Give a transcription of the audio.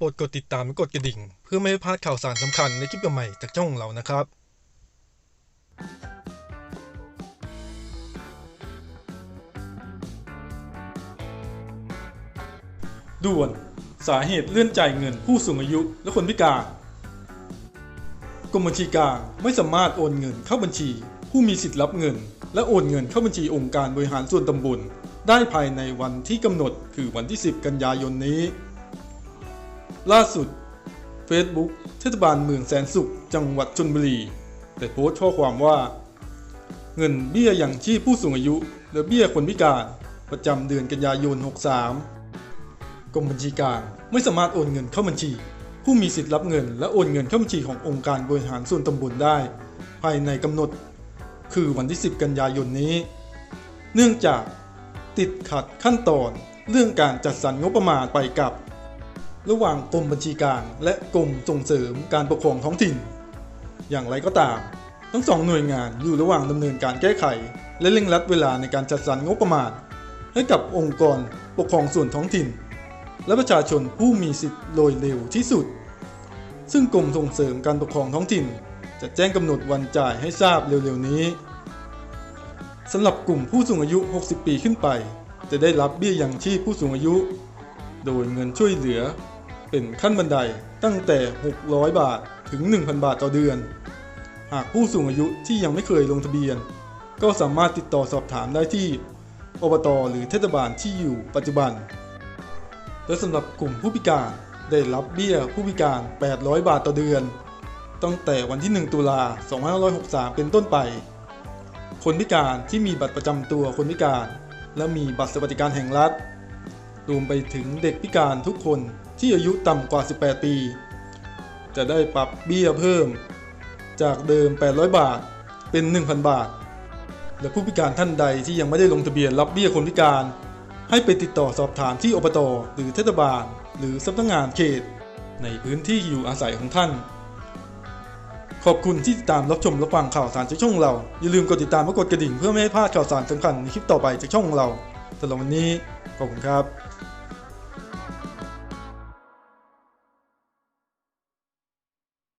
โปรดกดติดตามและกดกระดิ่ง เพื่อไม่ให้พลาดข่าวสารสำคัญในคลิปใหม่จากช่องของเรานะครับ ด่วน สาเหตุเลื่อนจ่ายเงินผู้สูงอายุและคนพิการกรมบัญชีกลางไม่สามารถโอนเงินเข้าบัญชี ผู้มีสิทธิ์รับเงิน และโอนเงินเข้าบัญชีองค์การบริหารส่วนตำบล ได้ภายในวันที่กำหนดคือวันที่ 10 กันยายนนี้ ล่าสุด Facebook เทศบาลเมืองแสนสุข จังหวัดชลบุรีได้โพสต์ข้อความว่า เงินเบี้ยยังชีพผู้สูงอายุ และเบี้ยคนพิการ ประจำเดือนกันยายน 63 กรมบัญชีกลางไม่สามารถโอนเงินเข้าบัญชี ผู้มีสิทธิ์รับเงิน และโอนเงินเข้าบัญชีขององค์การบริหารส่วนตำบลได้ ภายในกำหนด คือวันที่ 10 กันยายนนี้ เนื่องจากติดขัดขั้นตอนเรื่องการจัดสรรงบประมาณไปกับ ระหว่างกรมบัญชีกลางและกรมส่งเสริมการปกครองท้องถิ่น อย่างไรก็ตาม ทั้งสองหน่วยงานอยู่ระหว่างดำเนินการแก้ไข และเร่งรัดเวลาในการจัดสรรงบประมาณ ให้กับองค์กรปกครองส่วนท้องถิ่น และประชาชนผู้มีสิทธิ์โดยเร็วที่สุด ซึ่งกรมส่งเสริมการปกครองท้องถิ่น จะแจ้งกำหนดวันจ่ายให้ทราบเร็วๆนี้สำหรับกลุ่มผู้สูงอายุ 60 ปีขึ้นไป จะได้รับเบี้ยยังชีพผู้สูงอายุ โดยเงินช่วยเหลือ เป็นขั้นบันไดตั้งแต่ 600 บาทถึง 1,000 บาทต่อเดือน หากผู้สูงอายุที่ยังไม่เคยลงทะเบียน ก็สามารถติดต่อสอบถามได้ที่อบตหรือเทศบาลที่อยู่ปัจจุบัน และสำหรับกลุ่มผู้พิการได้รับเบี้ยผู้พิการ 800 บาทต่อเดือน ตั้งแต่วันที่ 1 ตุลา 2563 เป็นต้นไป คนพิการที่มีบัตรประจำตัวคนพิการ และมีบัตรสวัสดิการแห่งรัฐ รวมไปถึงเด็กพิการทุกคน ที่อายุต่ำกว่า 18 ปี จะได้ปรับเบี้ยเพิ่ม จากเดิม 800 บาทเป็น 1,000 บาท และผู้พิการท่านใดที่ยังไม่ได้ลงทะเบียนรับเบี้ยคนพิการ ให้ไปติดต่อสอบถามที่อบตหรือเทศบาล หรือสำนักงานเขต ในพื้นที่อยู่อาศัยของท่าน ขอบคุณที่ติดตามรับชมรับฟังข่าวสารจากช่องเรา อย่าลืมกดติดตามและกดกระดิ่งเพื่อไม่ให้พลาดข่าวสารสำคัญในคลิปต่อไปจากช่องของเราสำหรับวันนี้ขอบคุณครับ